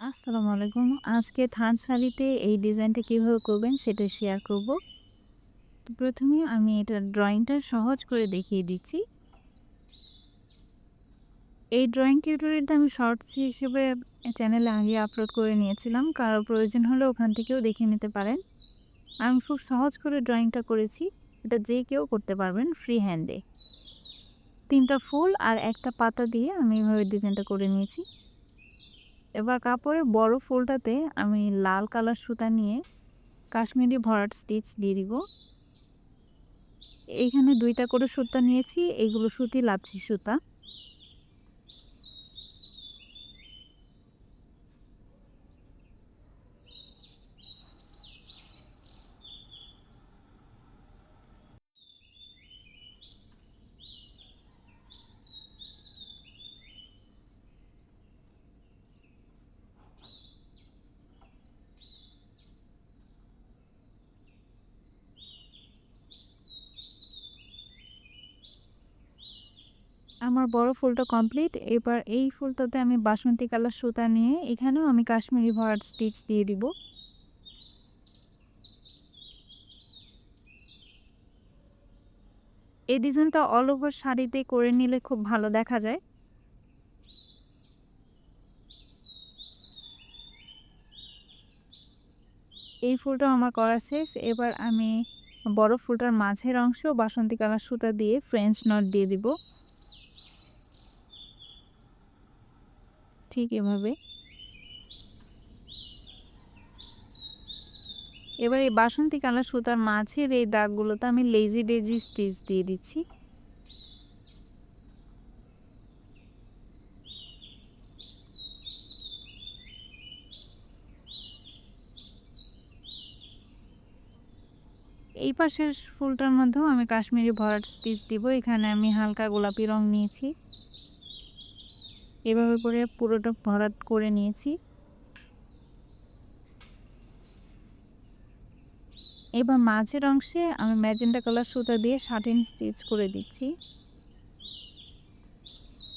আসসালামু আলাইকুম। আজকে থান শাড়িতে এই ডিজাইনটা কীভাবে করবেন সেটা শেয়ার করব। তো প্রথমে আমি এটা ড্রয়িংটা সহজ করে দেখিয়ে দিচ্ছি। এই ড্রয়িং টিউটোরিয়ালটা আমি শর্টস হিসেবে চ্যানেলে আগে আপলোড করে নিয়েছিলাম। কারও প্রয়োজন হলে ওখান থেকেও দেখে নিতে পারেন। আমি খুব সহজ করে ড্রয়িংটা করেছি। এটা যে কেউ করতে পারবেন ফ্রি হ্যান্ডে। ৩ টা ফুল আর একটা পাতা দিয়ে আমি এভাবে ডিজাইনটা করে নিয়েছি। এবার কাপড়ে বড় ফুলটাতে আমি লাল কালার সুতা নিয়ে কাশ্মীরি ভরাট স্টিচ দিয়ে দিব। এইখানে দুইটা করে সুতা নিয়েছি এইগুলো সুতি, লাচ্ছি সুতা। আমার বড় ফুলটা কমপ্লিট। এবার এই ফুলটাতে আমি বাসন্তী কালার সুতা নিয়ে এখানেও আমি কাশ্মীরি ভরাট স্টিচ দিয়ে দিব। এই ডিজাইনটা অল ওভার শাড়িতে করে নিলে খুব ভালো দেখা যায়। এই ফুলটা আমার করা শেষ। এবার আমি বড় ফুলটার মাঝের অংশ বাসন্তী কালার সুতা দিয়ে ফ্রেঞ্চ নট দিয়ে দিব। ঠিক এভাবে। এবার এই বাসন্তী কালার সুতার মাঝের এই দাগগুলোতে আমি লেজি ডেজি স্টিচ দিয়ে দিচ্ছি। এই পাশের ফুলটার মধ্যেও আমি কাশ্মীরি ভরাট স্টিচ দিব, এখানে আমি হালকা গোলাপি রং নিয়েছি। এভাবে করে পুরোটা ভরাট করে নিয়েছি। এবার মাঝের অংশে আমি ম্যাজেন্টা কালার সুতা দিয়ে শার্টিন স্টিচ করে দিচ্ছি।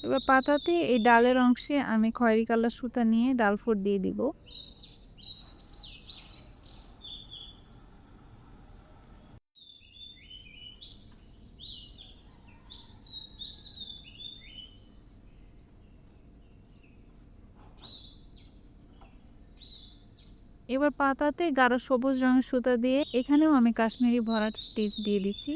এবার পাতাতে এই ডালের অংশে আমি খয়েরি কালার সুতা নিয়ে ডাল ফোর দিয়ে দিব। এবার পাতাতে গাঢ় সবুজ রঙের সুতা দিয়ে এখানেও আমি কাশ্মীরি ভরাট স্টিচ দিয়ে দিচ্ছি।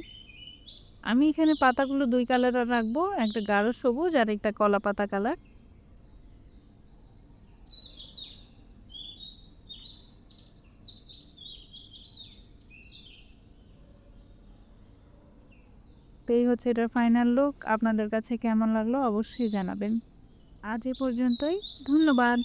আমি এখানে পাতাগুলো দুই কালারের রাখব, একটা গাঢ় সবুজ আর একটা কলা পাতা কালার। তো এই হচ্ছে এটার ফাইনাল লুক। আপনাদের কাছে কেমন লাগল অবশ্যই জানাবেন। আজ এ পর্যন্তই। ধন্যবাদ।